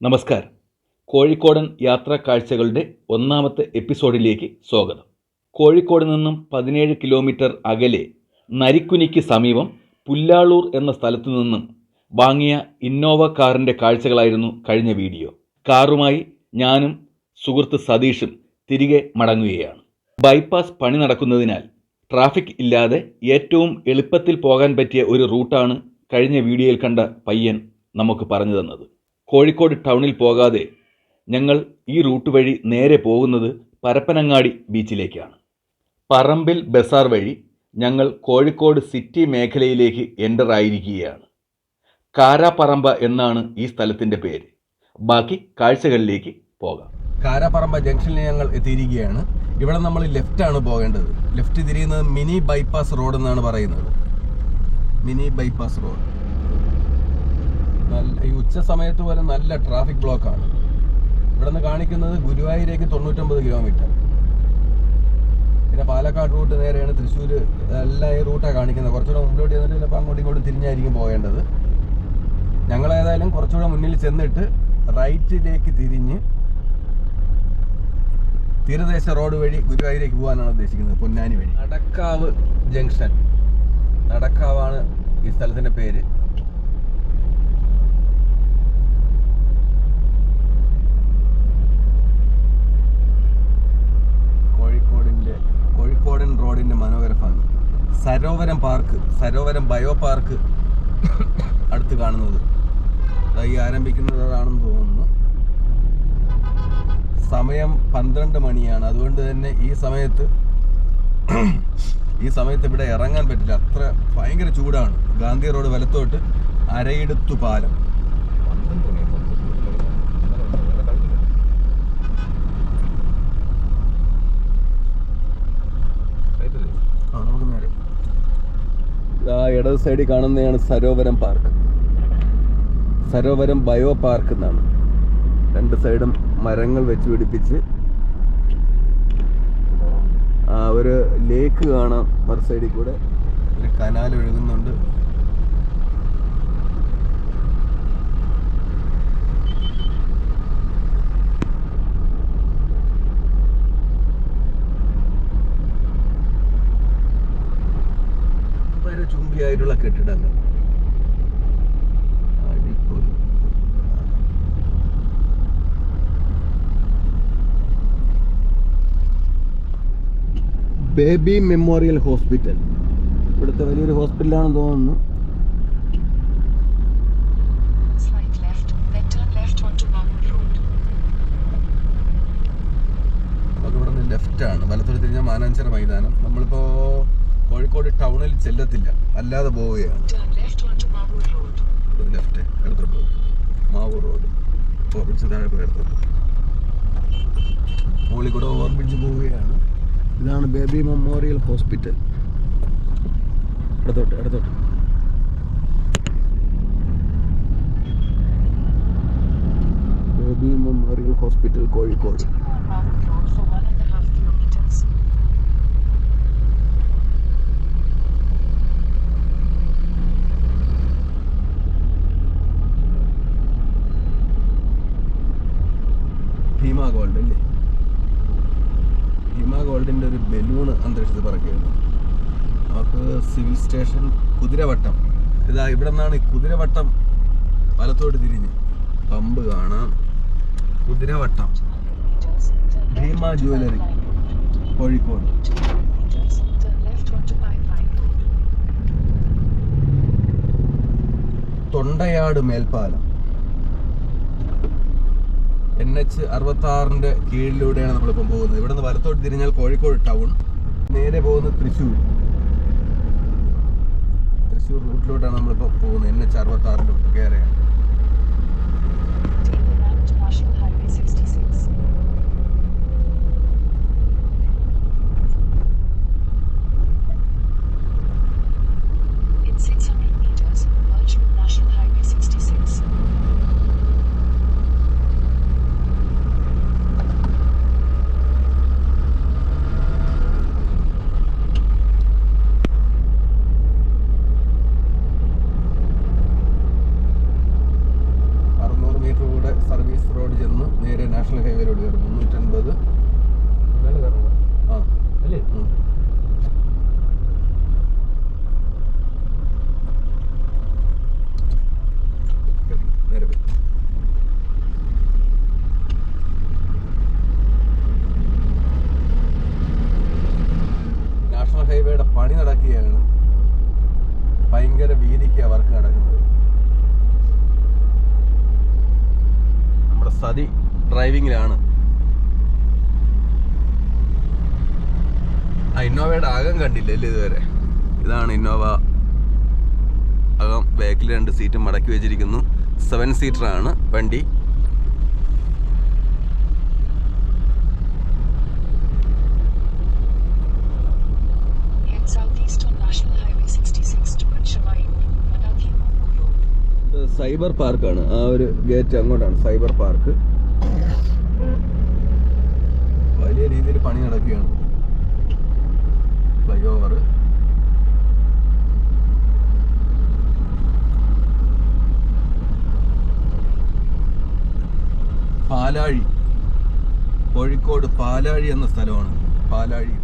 നമസ്കാരം. കോഴിക്കോടൻ യാത്രാ കാഴ്ചകളുടെ ഒന്നാമത്തെ എപ്പിസോഡിലേക്ക് സ്വാഗതം. കോഴിക്കോട് നിന്നും പതിനേഴ് കിലോമീറ്റർ അകലെ നരിക്കുനിക്ക് സമീപം പുല്ലാളൂർ എന്ന സ്ഥലത്തു നിന്നും വാങ്ങിയ ഇന്നോവ കാറിന്റെ കാഴ്ചകളായിരുന്നു കഴിഞ്ഞ വീഡിയോ. കാറുമായി ഞാനും സുഹൃത്ത് സതീഷും തിരികെ മടങ്ങുകയാണ്. ബൈപ്പാസ് പണി നടക്കുന്നതിനാൽ ട്രാഫിക് ഇല്ലാതെ ഏറ്റവും എളുപ്പത്തിൽ പോകാൻ പറ്റിയ ഒരു റൂട്ടാണ് കഴിഞ്ഞ വീഡിയോയിൽ കണ്ട പയ്യൻ നമുക്ക് പറഞ്ഞു തന്നത്. കോഴിക്കോട് ടൗണിൽ പോകാതെ ഞങ്ങൾ ഈ റൂട്ട് വഴി നേരെ പോകുന്നത് പരപ്പനങ്ങാടി ബീച്ചിലേക്കാണ്. പറമ്പിൽ ബസാർ വഴി ഞങ്ങൾ കോഴിക്കോട് സിറ്റി മേഖലയിലേക്ക് എന്റർ ആയിരിക്കുകയാണ്. കാരാപ്പറമ്പ എന്നാണ് ഈ സ്ഥലത്തിന്റെ പേര്. ബാക്കി കാഴ്ചകളിലേക്ക് പോകാം. കാരാപ്പറമ്പ ജംഗ്ഷനിൽ ഞങ്ങൾ എത്തിയിരിക്കുകയാണ്. ഇവിടെ നമ്മൾ ലെഫ്റ്റ് ആണ് പോകേണ്ടത്. ലെഫ്റ്റ് തിരിയുന്നത് മിനി ബൈപ്പാസ് റോഡ് എന്നാണ് പറയുന്നത്. Mini bypass road. നല്ല ഈ ഉച്ച സമയത്ത് പോലെ നല്ല ട്രാഫിക് ബ്ലോക്കാണ് ഇവിടെ നിന്ന് കാണിക്കുന്നത് ഗുരുവായൂരേക്ക് തൊണ്ണൂറ്റൊമ്പത് കിലോമീറ്റർ പിന്നെ പാലക്കാട് റൂട്ട് നേരെയാണ് തൃശ്ശൂർ എല്ലാ ഈ റൂട്ടാണ് കാണിക്കുന്നത്. കുറച്ചുകൂടെ മുന്നോട്ട് ചെന്നിട്ട് ചിലപ്പോൾ അങ്ങോട്ടും ഇങ്ങോട്ടും തിരിഞ്ഞായിരിക്കും പോകേണ്ടത്. ഞങ്ങളേതായാലും കുറച്ചുകൂടെ മുന്നിൽ ചെന്നിട്ട് റൈറ്റിലേക്ക് തിരിഞ്ഞ് തീരദേശ റോഡ് വഴി ഗുരുവായൂരേക്ക് പോകാനാണ് ഉദ്ദേശിക്കുന്നത് പൊന്നാനി വഴി. നടക്കാവ് ജംഗ്ഷൻ. നടക്കാവാണ് ഈ സ്ഥലത്തിന്റെ പേര്. Sarovaram park Sarovaram bio park അടുത്ത് കാണുന്നത്. ഈ ആരംഭിക്കുന്നതാണെന്ന് തോന്നുന്നു. സമയം പന്ത്രണ്ട് മണിയാണ്. അതുകൊണ്ട് തന്നെ ഈ സമയത്ത് ഈ സമയത്ത് ഇവിടെ ഇറങ്ങാൻ പറ്റില്ല. അത്ര ഭയങ്കര ചൂടാണ്. ഗാന്ധി റോഡ് വലത്തോട്ട് അരയിടത്തു പാലം ആ, നമുക്ക് നേരെ. ആ ഇടത് സൈഡിൽ കാണുന്നതാണ് Sarovaram park. Sarovaram bio park എന്നാണ്. രണ്ട് സൈഡും മരങ്ങൾ വെച്ച് പിടിപ്പിച്ച് ആ ഒരു ലേക്ക് കാണാം. മറു സൈഡിൽ കൂടെ ഒരു കനാൽ ഒഴുകുന്നുണ്ട്. Baby memorial hospital. ഇവിടുത്തെ വലിയൊരു ഹോസ്പിറ്റലാണെന്ന് തോന്നുന്നു. ാണ് വലത്തോട് തിരിഞ്ഞാൽ മാനാഞ്ചിറ മൈതാനം. നമ്മളിപ്പോ കോഴിക്കോട് ടൗണിൽ ചെല്ലത്തില്ല. അല്ലാതെ പോവുകയാണ്. ലെഫ്റ്റ് മാവൂർ റോഡ് ഓവർബ്രിഡ്ജ് താഴെ പോയി ഇടത്തോട്ട്. മുകളിൽ കൂടെ ഓവർബ്രിഡ്ജ് പോവുകയാണ്. ഇതാണ് ബേബി മെമ്മോറിയൽ ഹോസ്പിറ്റൽ. ഇടത്തോട്ട് ഇടത്തോട്ട്. Baby memorial hospital Kozhikode. Bhima gold അല്ലേ? ഗോൾഡിന്റെ ഒരു ബലൂൺ അന്തരീക്ഷത്തിൽ പറക്കുകയാണ്. നമുക്ക് സിവിൽ സ്റ്റേഷൻ കുതിരവട്ടം. ഇതാ ഇവിടെ നിന്നാണ് കുതിരവട്ടം വലത്തോട്ട് തിരിഞ്ഞ്. പമ്പ് കാണാം. Kuthiravattam. 200 meters, turn left Bhima jewellery. Kozhikode. 200 meters, turn left onto Pipeline Road. Thondayad മേൽപ്പാലം. എൻ എച്ച് അറുപത്തി ആറിന്റെ കീഴിലൂടെയാണ് നമ്മളിപ്പം പോകുന്നത്. ഇവിടെ നിന്ന് വലത്തോട്ട് തിരിഞ്ഞാൽ കോഴിക്കോട് ടൗൺ. നേരെ പോകുന്നത് തൃശ്ശൂർ. തൃശ്ശൂർ റൂട്ടിലോട്ടാണ് നമ്മളിപ്പോൾ പോകുന്നത്. എൻ എച്ച് അറുപത്തി ആറിന്റെ കയറിയാണ് ഭയങ്കര പണി നടക്കുകയാണ്. ഭയങ്കര വീതിക്ക് വർക്ക് നടക്കുന്നത്. നമ്മുടെ സതി ഡ്രൈവിങ്ങിലാണ്. ആ ഇന്നോവയുടെ അകം കണ്ടില്ല അല്ലേ ഇതുവരെ? ഇതാണ് ഇന്നോവ അകം. ബാക്കിൽ രണ്ട് സീറ്റ് മടക്കി വെച്ചിരിക്കുന്നു. സെവൻ സീറ്ററാണ് വണ്ടി. സൈബർ പാർക്കാണ്. ആ ഒരു ഗേറ്റ് അങ്ങോട്ടാണ് സൈബർ പാർക്ക്. വലിയ രീതിയിൽ പണി നടക്കുകയാണ്. ഫ്ലൈ ഓവർ പാലാഴി. കോഴിക്കോട് പാലാഴി എന്ന സ്ഥലമാണ്. പാലാഴി.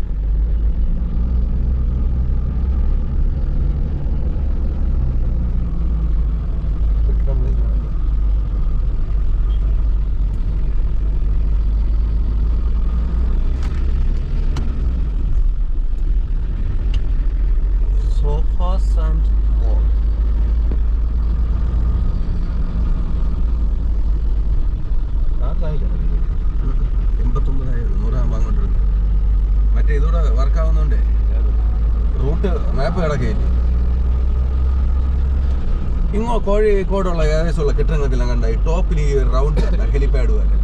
കോഴിക്കോടുള്ള ഏകദേശമുള്ള കെട്ടിടങ്ങൾക്കെല്ലാം കണ്ട? ഈ ടോപ്പിൽ ഈ റൗണ്ട് ഹെലിപാഡ് പോലെ.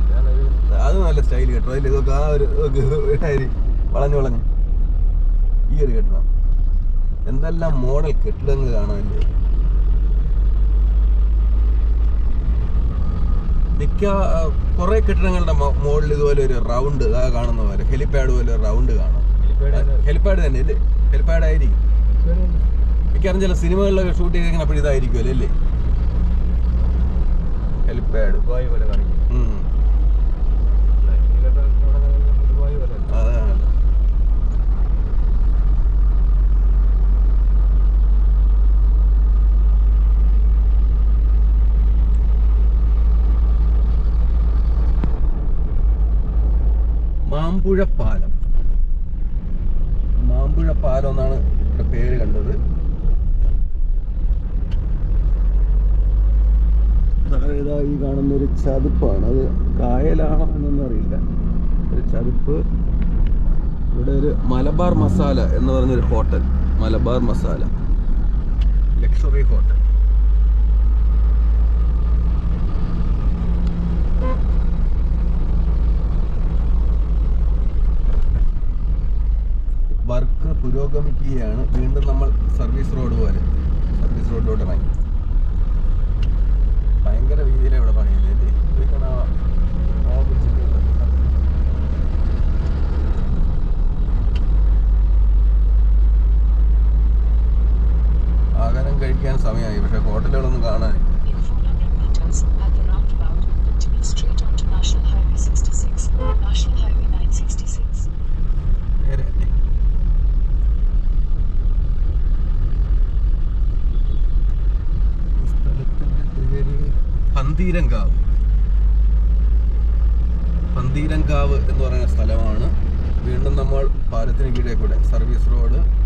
അത് നല്ല സ്റ്റൈൽ കേട്ടോ. അതിൽ ഇതൊക്കെ ആ ഒരു വളഞ്ഞു വളഞ്ഞ്. ഈ ഒരു കെട്ടിടം. എന്തെല്ലാം മോഡൽ കെട്ടിടങ്ങൾ കാണാനില്ലേ മിക്ക കുറെ കെട്ടിടങ്ങളുടെ മോഡൽ ഇതുപോലെ ഒരു റൗണ്ട് ആ കാണുന്ന പോലെ. ഹെലിപാഡ് പോലെ റൗണ്ട് കാണാം. ഹെലിപാഡ് തന്നെ അല്ലേ ഹെലിപാഡ് ആയിരിക്കും മിക്കവാറും ചില സിനിമകളിലൊക്കെ ഷൂട്ട് ചെയ്തിരിക്കുന്ന അപ്പോൾ ഇതായിരിക്കുമല്ലോ അല്ലേ? ഹെലിപ്പാഡ് ഉം. അതാണ്. മാമ്പുഴ പാലം മാമ്പുഴ പാലം എന്നാണ് ഇവിടെ പേര് കണ്ടത്. ഇതാ ഈ കാണുന്ന ഒരു ചതുപ്പാണ്. അത് കായലാണോ എന്നൊന്നും അറിയില്ല ഒരു ചതുപ്പ്. ഇവിടെ ഒരു മലബാർ മസാല എന്ന് പറഞ്ഞൊരു hotel. Malabar Masala. Luxury hotel. Work പുരോഗമിക്കുകയാണ്. വീണ്ടും നമ്മൾ സർവീസ് റോഡ് പോലെ. സർവീസ് റോഡിലോട്ട് ഇറങ്ങി. ഭയങ്കര രീതിയിലാണ് ഇവിടെ പണിയുന്നത് ആഹാരം കഴിക്കാൻ സമയമായി പക്ഷെ ഹോട്ടലുകളൊന്നും കാണാൻ National Highway 960. പന്തീരങ്കാവ്. പന്തീരങ്കാവ് എന്ന് പറയുന്ന സ്ഥലമാണ്. വീണ്ടും നമ്മൾ പാലത്തിന് കീഴേ കൂടെ സർവീസ് റോഡ്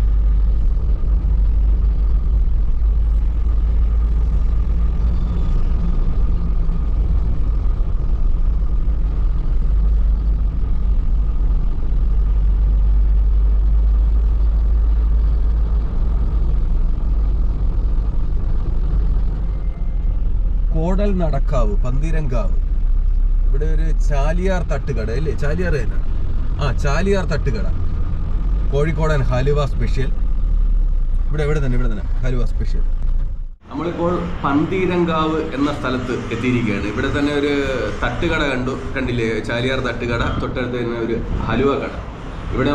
കോടൽ നടക്കാവ് പന്തീരങ്കാവ്. ഇവിടെ ഒരു ചാലിയാർ തട്ടുകട അല്ലേ ചാലിയാർ തന്നെ. ആ ചാലിയാർ തട്ടുകട. കോഴിക്കോടൻ ഹലുവ സ്പെഷ്യൽ. ഇവിടെ ഇവിടെ തന്നെ ഇവിടെ തന്നെ. ഹലുവ സ്പെഷ്യൽ. നമ്മളിപ്പോൾ പന്തീരങ്കാവ് എന്ന സ്ഥലത്ത് എത്തിയിരിക്കുകയാണ്. ഇവിടെ തന്നെ ഒരു തട്ടുകട കണ്ടു കണ്ടില്ലേ? ചാലിയാർ തട്ടുകട തൊട്ടടുത്ത് തന്നെ ഒരു ഹലുവ കട. ഇവിടെ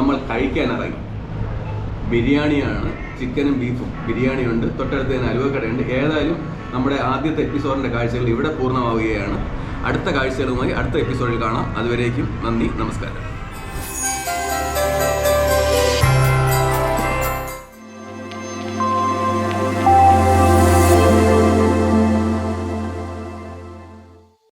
നമ്മൾ കഴിക്കാൻ ഇറങ്ങി. ബിരിയാണിയാണ് ചിക്കനും ബീഫും ബിരിയാണി ഉണ്ട്. തൊട്ടടുത്ത് തന്നെ അലുവ കടയുണ്ട് ഏതായാലും നമ്മുടെ ആദ്യത്തെ എപ്പിസോഡിന്റെ കാഴ്ചകൾ ഇവിടെ പൂർണമാവുകയാണ്. അടുത്ത കാഴ്ചകളുമായി അടുത്ത എപ്പിസോഡിൽ കാണാം. അതുവരേക്കും നന്ദി നമസ്കാരം.